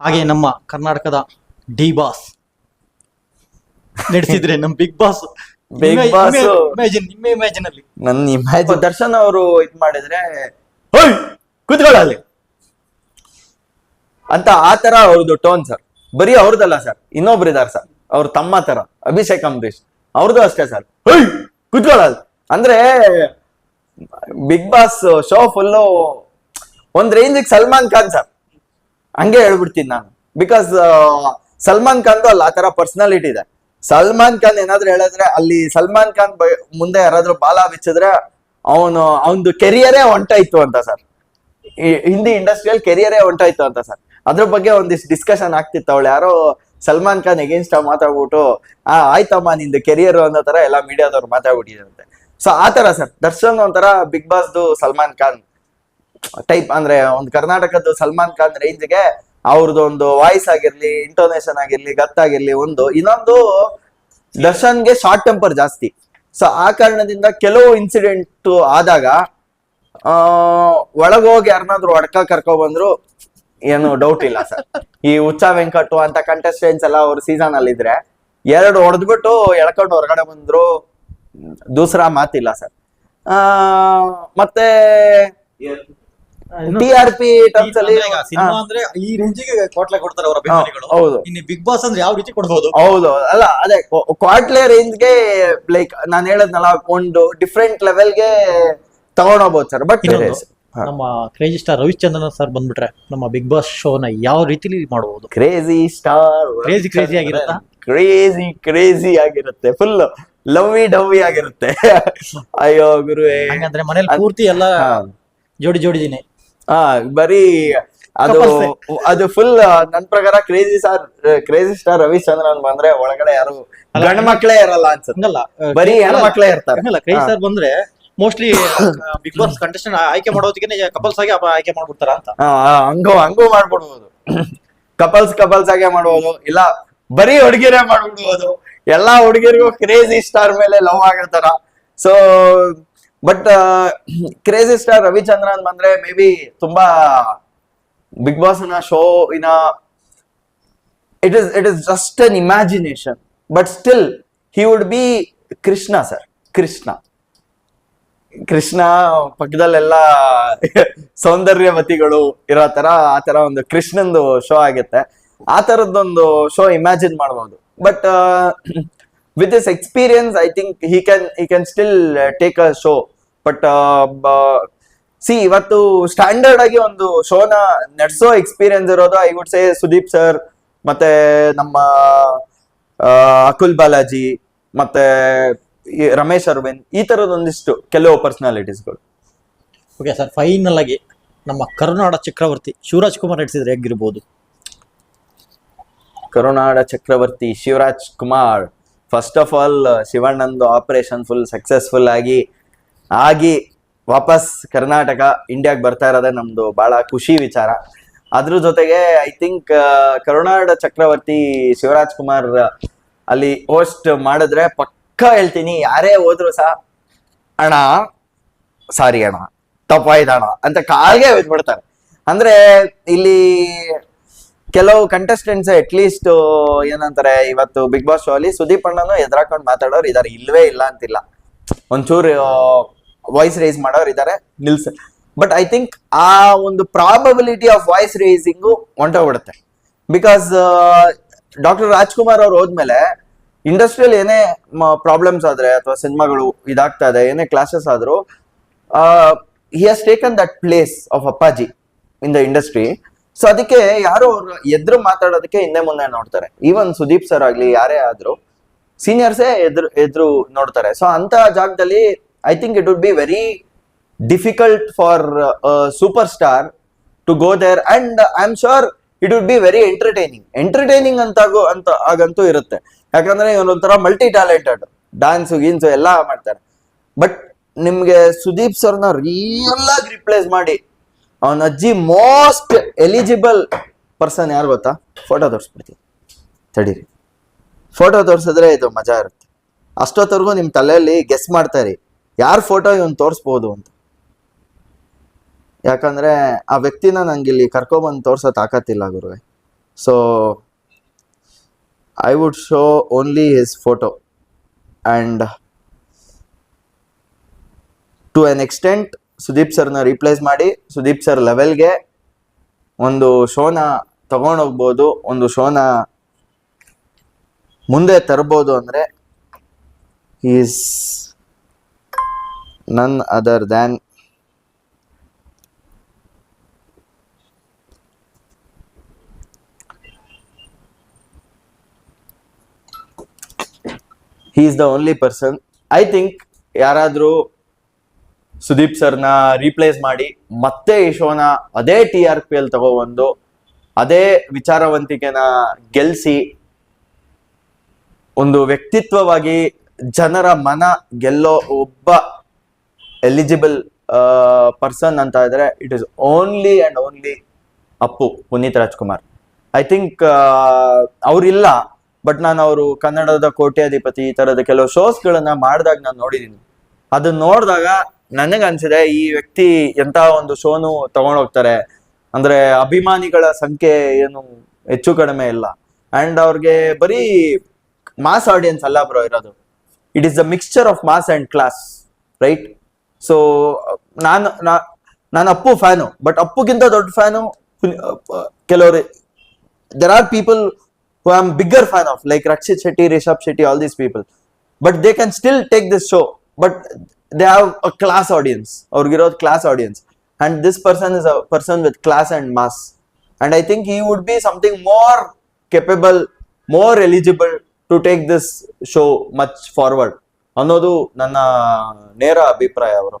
ಹಾಗೆ ನಮ್ಮ ಕರ್ನಾಟಕದ ಡಿ ಬಾಸ್. ನಡೆಸಿದ್ರೆ ನಮ್ Bigg Boss. Bigg Boss. Imagine ನಿಮ್ಮ ಇಮೇಜಿನ್ ಅಲ್ಲಿ. ನನ್ನ ಇಮ್ಯಾಜಿನ್ ದರ್ಶನ್ ಅವರು ಇದ್ ಮಾಡಿದ್ರೆ ಹೋಯ್ ಕೂತ್ಕೊಳ್ಳಲ್ಲಿ ಅಂತ ಆ ತರ ಅವ್ರದ್ದು ಟೋನ್ ಸರ್. ಬರೀ ಅವ್ರದ್ದಲ್ಲ ಸರ್. ಇನ್ನೊಬ್ರು ಇದಾರೆ ಸರ್. ಅವ್ರ ತಮ್ಮ ತರ. ಅಭಿಷೇಕ್ ಅಂಬರೀಶ್. ಅವ್ರದ್ದು ಅಷ್ಟೇ ಸರ್. ಹೋಯ್ ಕೂತ್ಕೊಳ್ಳಲ್ಲ ಅಂದ್ರೆ ಬಿಗ್ ಬಾಸ್ ಶೋ ಫುಲ್ಲು ಒಂದ್ ರೇಂಜಿಗೆ ಸಲ್ಮಾನ್ ಖಾನ್ ಸರ್. ಹಂಗೆ ಹೇಳ್ಬಿಡ್ತೀನಿ ನಾನು. ಬಿಕಾಸ್ ಸಲ್ಮಾನ್ ಖಾನ್ದು ಅಲ್ಲಿ, ಆ ತರ ಪರ್ಸನಾಲಿಟಿ ಇದೆ. ಸಲ್ಮಾನ್ ಖಾನ್ ಏನಾದ್ರು ಹೇಳಿದ್ರೆ, ಅಲ್ಲಿ ಸಲ್ಮಾನ್ ಖಾನ್ ಮುಂದೆ ಯಾರಾದ್ರೂ ಬಾಲ ಬಿಚ್ಚಿದ್ರೆ ಅವನು, ಅವನದು ಕೆರಿಯರೇ ಹೊಂಟಾಯ್ತು ಅಂತ ಸರ್. ಹಿಂದಿ ಇಂಡಸ್ಟ್ರಿಯಲ್ ಕೆರಿಯರೇ ಹೊಂಟಾಯ್ತು ಅಂತ ಸರ್. ಅದ್ರ ಬಗ್ಗೆ ಒಂದಿಷ್ಟು ಡಿಸ್ಕಷನ್ ಆಗ್ತಿತ್ತು. ಅವಳು ಯಾರೋ ಸಲ್ಮಾನ್ ಖಾನ್ ಎಗೇನ್ಸ್ಟ್ ಮಾತಾಡ್ಬಿಟ್ಟು, ಆ, ಆಯ್ತಮ್ಮ, ನಿಂದು ಕೆರಿಯರ್ ಅನ್ನೋ ತರ ಎಲ್ಲ ಮೀಡಿಯಾದವ್ರು ಮಾತಾಡ್ಬಿಟ್ಟಿದಂತೆ ಸೊ ಆ ತರ ಸರ್. ದರ್ಶನ್ ಒಂಥರ ಬಿಗ್ ಬಾಸ್ ದು ಸಲ್ಮಾನ್ ಖಾನ್ ಟೈಪ್ ಅಂದ್ರೆ ಒಂದು ಕರ್ನಾಟಕದ ಸಲ್ಮಾನ್ ಖಾನ್ ರೇಂಜ್ಗೆ ಅವ್ರದ್ದು ಒಂದು ವಾಯ್ಸ್ ಆಗಿರ್ಲಿ ಇಂಟೋನೇಷನ್ ಆಗಿರ್ಲಿ ಗತ್ತಾಗಿರ್ಲಿ ಒಂದು ಇನ್ನೊಂದು ದರ್ಶನ್ಗೆ ಶಾರ್ಟ್ ಟೆಂಪರ್ ಜಾಸ್ತಿ. ಸೊ ಆ ಕಾರಣದಿಂದ ಕೆಲವು ಇನ್ಸಿಡೆಂಟ್ ಆದಾಗ, ಆ, ಒಳಗೋಗಿ ಯಾರನ್ನಾದ್ರೂ ಹೊಡ್ಕ ಕರ್ಕೊ ಬಂದ್ರು, ಏನು ಡೌಟ್ ಇಲ್ಲ ಸರ್ ಈ ಉಚ್ಚ ವೆಂಕಟು ಅಂತ ಕಂಟೆಸ್ಟೆಂಟ್ಸ್ ಎಲ್ಲ ಅವ್ರ ಸೀಸನ್ ಅಲ್ಲಿ ಇದ್ರೆ, ಎರಡು ಹೊಡೆದ್ಬಿಟ್ಟು ಎಳ್ಕೊಂಡು ಹೊರಗಡೆ ಬಂದ್ರು, ದೂಸರಾ ಮಾತಿಲ್ಲ ಸರ್ ಆ, ಮತ್ತೆ ಟಿ ಆರ್ ಪಿ ಟರ್ಮ್ಸ್ ಅಲ್ಲಿ ಸಿನಿಮಾ ಅಂದ್ರೆ ಈ ರೇಂಜಿಗೆ ಕೋಟ್ಲೆ ಕೊಡ್ತಾರೆ ಅವರ ಅಭಿಮಾನಿಗಳು. ಹೌದು. ಇನ್ನು ಬಿಗ್ ಬಾಸ್ ಅಂದ್ರೆ ಯಾವ ರೀತಿ ಕೊಡ್ಬೋದು? ಹೌದು ಅಲ್ಲ ಅದೇ ಕ್ವಾಟ್ಲೆ ರೇಂಜ್ಗೆ ಲೈಕ್ ನಾನು ಹೇಳದ್ನಲ್ಲ ಒಂದು ಡಿಫ್ರೆಂಟ್ ಲೆವೆಲ್ಗೆ ತಗೊಂಡೋಗ್ಬೋದು ಸರ್ ಬಟ್ ನಮ್ಮ ಕ್ರೇಜಿ ಸ್ಟಾರ್ ರವಿಚಂದ್ರನ್ ಸರ್ ಬಂದ್ಬಿಟ್ರೆ ನಮ್ಮ ಬಿಗ್ ಬಾಸ್ ಶೋನ ಯಾವ ರೀತಿಲಿ ಮಾಡಬಹುದು ಕ್ರೇಜಿ ಸ್ಟಾರ್ ಕ್ರೇಜಿ ಕ್ರೇಜಿ ಆಗಿರುತ್ತೆ? ಕ್ರೇಜಿ ಕ್ರೇಜಿ ಆಗಿರುತ್ತೆ. ಫುಲ್ ಲವ್ವಿ ಡವ್ವಿ ಆಗಿರುತ್ತೆ. ಅಯ್ಯೋ ಗುರುವೇ. ಹಂಗಂದ್ರೆ ಮನೇಲಿ ಪೂರ್ತಿ ಎಲ್ಲ. ಜೋಡಿ ಜೋಡಿದೀನಿ. ಹಾ ಬರೀ ಅದು ಅದು ಫುಲ್ ನನ್ ಪ್ರಕಾರ crazy star crazy star Ravichandran ಬಂದ್ರೆ ಒಳಗಡೆ ಯಾರು ಗಂಡ ಮಕ್ಳೇ ಇರಲ್ಲ ಅನ್ಸಲ್ಲ ಬರೀ ಬರೀ ಹೆಣ್ಮಕ್ಳೇ ಇರ್ತಾರೆ. ಕ್ರೇಜಿ. ಸ್ಟಾರ್ ಬಂದ್ರೆ ಮೋಸ್ಟ್ಲಿ ಬಿಗ್ ಬಾಸ್ ಕಂಟೆಸ್ಟೆಂಟ್ ಆಯ್ಕೆ ಮಾಡೋದಕ್ಕೆ ಕಪಲ್ಸ್ ಆಗಿ ಆಯ್ಕೆ ಮಾಡ್ಬಿಡ್ತಾರ ಅಂತ. ಹಂಗೂ ಹಂಗೂ ಮಾಡ್ಬಿಡ್ಬೋದು. ಕಪಲ್ಸ್ ಕಪಲ್ಸ್ ಆಗೇ ಮಾಡ್ಬೋದು. ಇಲ್ಲ ಬರೀ ಹುಡುಗಿರೇ ಮಾಡ್ಬಿಡ್ಬೋದು. ಎಲ್ಲಾ ಹುಡುಗಿರಿಗೂ ಕ್ರೇಜಿ ಸ್ಟಾರ್ ಮೇಲೆ ಲವ್ ಆಗಿರ್ತಾರ. So but crazy star Ravichandran ಬಂದ್ರೆ ಮೇ ಬಿ ತುಂಬಾ big ಬಾಸ್ನ show in it is it is just an imagination but still he would be Krishna sir Krishna Krishna ಪಕ್ಕದಲ್ಲೆಲ್ಲ ಸೌಂದರ್ಯವತಿಗಳು ಇರೋ ತರ, ಆ ತರ ಒಂದು ಕೃಷ್ಣಂದು ಶೋ ಆಗುತ್ತೆ. ಆ ತರದ್ದೊಂದು ಶೋ ಇಮ್ಯಾಜಿನ್ ಮಾಡ್ಬೋದು. But with this experience I think he can he take still take a show but see ಇವತ್ತು ಸ್ಟ್ಯಾಂಡರ್ಡ್ ಆಗಿ ಒಂದು ಶೋನ ನಡೆಸೋ ಎಕ್ಸ್ಪೀರಿಯನ್ಸ್ ಇರೋದು I would say Sudeep sir ಮತ್ತೆ ನಮ್ಮ ಅಕುಲ್ ಬಾಲಾಜಿ ಮತ್ತೆ ರಮೇಶ್ ಅರವಿಂದ್ ಈ ತರದ ಒಂದಿಷ್ಟು ಕೆಲವು ಪರ್ಸನಾಲಿಟೀಸ್ಗಳು ಓಕೆ ಸರ್ ಫೈನಲ್ ಆಗಿ ನಮ್ಮ ಕರುನಾಡ ಚಕ್ರವರ್ತಿ ಶಿವರಾಜ್ ಕುಮಾರ್ ನಡೆಸಿದ್ರೆ ಹೇಗಿರ್ಬೋದು? Karunada Chakravarthy Shivaraj Kumar. First of all ಶಿವಣ್ಣಂದು operation full successful ಆಗಿ ಆಗಿ ವಾಪಸ್ ಕರ್ನಾಟಕ ಇಂಡಿಯಾಗೆ ಬರ್ತಾ ಇರೋದೇ ನಮ್ದು ಬಹಳ ಖುಷಿ ವಿಚಾರ. ಅದ್ರ ಜೊತೆಗೆ ಐ ಥಿಂಕ್ ಕರುಣಾಡ ಚಕ್ರವರ್ತಿ ಶಿವರಾಜ್ ಕುಮಾರ್ ಅಲ್ಲಿ ಹೋಸ್ಟ್ ಮಾಡಿದ್ರೆ ಪಕ್ಕ ಹೇಳ್ತೀನಿ. ಯಾರೇ ಹೋದ್ರು ಸಹ ಅಣ್ಣ ಸಾರಿ ಅಣ್ಣ ತಪ್ಪಾಯ್ತಣ್ಣ ಅಂತ ಕಾಲ್ಗೆ ಬಿಟ್ಬಿಡ್ತಾರೆ ಅಂದ್ರೆ ಇಲ್ಲಿ ಕೆಲವು ಕಂಟೆಸ್ಟೆಂಟ್ಸ್ ಅಟ್ ಲೀಸ್ಟ್ ಏನಂತಾರೆ, ಇವತ್ತು ಬಿಗ್ ಬಾಸ್ ಶೋ ಅಲ್ಲಿ ಸುದೀಪ್ ಅಣ್ಣನು ಎದುರಾಕೊಂಡು ಮಾತಾಡೋರು ಇದಾರೆ. ಇಲ್ವೇ ಇಲ್ಲ ಅಂತಿಲ್ಲ. ಒಂಚೂರು ವಾಯ್ಸ್ ರೇಸ್ ಮಾಡೋರು ಇದಾರೆ. ನಿಲ್ಸ್ ಬಟ್ ಐ ಥಿಂಕ್ ಆ ಒಂದು ಪ್ರಾಬಬಿಲಿಟಿ ಆಫ್ ವಾಯ್ಸ್ ರೇಸಿಂಗು ಹೊಂಟೋಗ್ಬಿಡುತ್ತೆ ಬಿಕಾಸ್ ಡಾಕ್ಟರ್ ರಾಜ್ಕುಮಾರ್ ಅವ್ರು ಹೋದ್ಮೇಲೆ ಇಂಡಸ್ಟ್ರಿಯಲ್ ಏನೇ ಪ್ರಾಬ್ಲಮ್ಸ್ ಆದ್ರೆ ಅಥವಾ ಸಿನಿಮಾಗಳು ಇದಾಗ್ತಾ ಇದೆ, ಏನೇ ಕ್ಲಾಸಸ್ ಆದ್ರೂ ಹಿ ಹಸ್ ಟೇಕನ್ ದಟ್ ಪ್ಲೇಸ್ ಆಫ್ ಅಪ್ಪಾಜಿ ಇನ್ ದ ಇಂಡಸ್ಟ್ರಿ ಸೊ ಅದಕ್ಕೆ ಯಾರು ಅವ್ರು ಎದುರು ಮಾತಾಡೋದಕ್ಕೆ ಹಿಂದೆ ಮುಂದೆ ನೋಡ್ತಾರೆ. ಈವನ್ ಸುದೀಪ್ ಸರ್ ಆಗ್ಲಿ, ಯಾರೇ ಆದ್ರೂ ಸೀನಿಯರ್ಸೇ ಎದುರು ಎದುರು ನೋಡ್ತಾರೆ. ಸೊ ಅಂತ ಜಾಗದಲ್ಲಿ I think it would be very difficult for super star to go there and I am sure it would be very entertaining entertaining ಅಂತಾಗೋ ಅಂತ ಆಗಂತೂ ಇರುತ್ತೆ. ಯಾಕಂದ್ರೆ ಇವನೊಂಥರ ಮಲ್ಟಿ ಟ್ಯಾಲೆಂಟೆಡ್ ಡಾನ್ಸ್ ಗೀನ್ಸ್ ಎಲ್ಲ ಮಾಡ್ತಾರೆ. ಬಟ್ ನಿಮ್ಗೆ ಸುದೀಪ್ ಸರ್ನ ರಿಯಲ್ ಆಗಿ ರಿಪ್ಲೇಸ್ ಮಾಡಿ ಅವನ ಅಜ್ಜಿ ಮೋಸ್ಟ್ ಎಲಿಜಿಬಲ್ ಪರ್ಸನ್ ಯಾರು ಗೊತ್ತಾ? ಫೋಟೋ ತೋರಿಸ್ಬಿಡ್ತೀನಿ. ತಡೀರಿ. ಫೋಟೋ ತೋರಿಸಿದ್ರೆ ಇದು ಮಜಾ ಇರುತ್ತೆ. ಅಷ್ಟೊತ್ತವರೆಗೂ ನಿಮ್ಮ ತಲೆಯಲ್ಲಿ ಗೆಸ್ ಮಾಡ್ತಾರೆ ಯಾರು ಫೋಟೋ ಇವನು ತೋರಿಸ್ಬೋದು ಅಂತ. ಯಾಕಂದರೆ ಆ ವ್ಯಕ್ತಿನ ನಂಗೆ ಇಲ್ಲಿ ಕರ್ಕೊಬಂದು ತೋರ್ಸೋ ತಾಕತ್ತಿಲ್ಲ ಗುರುವೆ. So I would show only his photo and to an extent Sudeep ಸರ್ನ ರೀಪ್ಲೇಸ್ ಮಾಡಿ ಸುದೀಪ್ ಸರ್ ಲೆವೆಲ್ಗೆ ಒಂದು ಶೋನ ತಗೊಂಡೋಗ್ಬೋದು ಒಂದು ಶೋನ ಮುಂದೆ ತರ್ಬೋದು ಅಂದರೆ ಈಸ್ ನನ್ other than is the only person I think ಯಾರಾದರೂ ಸುದೀಪ್ ಸರ್ನ ರೀಪ್ಲೇಸ್ ಮಾಡಿ ಮತ್ತೆ ಈ ಶೋನ ಅದೇ ಟಿ ಆರ್ ಪಿ ಅಲ್ಲಿ ತಗೊಬಂದು ಅದೇ ವಿಚಾರವಂತಿಕೆನ ಗೆಲ್ಸಿ ಒಂದು ವ್ಯಕ್ತಿತ್ವವಾಗಿ ಜನರ ಮನ ಗೆಲ್ಲೋ ಒಬ್ಬ ಎಲಿಜಿಬಲ್ ಪರ್ಸನ್ ಅಂತ ಇದ್ರೆ it is only and only Appu, Puneeth Rajkumar. I think ಅವರಿಲ್ಲ but ನಾನು ಅವರು ಕನ್ನಡದ ಕೋಟ್ಯಾಧಿಪತಿ ಈ ತರದ ಕೆಲವು ಶೋಸ್ಗಳನ್ನ ಮಾಡಿದಾಗ ನಾನು ನೋಡಿದ್ದೀನಿ ಅದನ್ನ ನೋಡಿದಾಗ ನನಗೆ ಅನ್ಸಿದೆ ಈ ವ್ಯಕ್ತಿ ಎಂತ ಒಂದು ಶೋನು ತಗೊಂಡೋಗ್ತಾರೆ ಅಂದ್ರೆ ಅಭಿಮಾನಿಗಳ ಸಂಖ್ಯೆ ಏನು ಹೆಚ್ಚು ಕಡಿಮೆ ಇಲ್ಲ. ಅಂಡ್ ಅವ್ರಿಗೆ ಬರೀ ಮಾಸ್ ಆಡಿಯನ್ಸ್ ಅಲ್ಲ ಬ್ರೋ ಇರೋದು. It is the mixture of mass and class right so ನಾನು ನಾನು ಅಪ್ಪು ಫ್ಯಾನು ಬಟ್ ಅಪ್ಪುಗಿಂತ ದೊಡ್ಡ ಫ್ಯಾನು ಕೆಲವರು. There are people who am bigger fan of like Rakshit Shetty Rishab Shetty all these people but they can still take this show But they have a class audience or class audience. And this person is a person with class and mass. And I think he would be something more capable, more eligible to take this show much forward. ಅನ್ನೋದು ನನ್ನ ನೇರ ಅಭಿಪ್ರಾಯ ಅವರು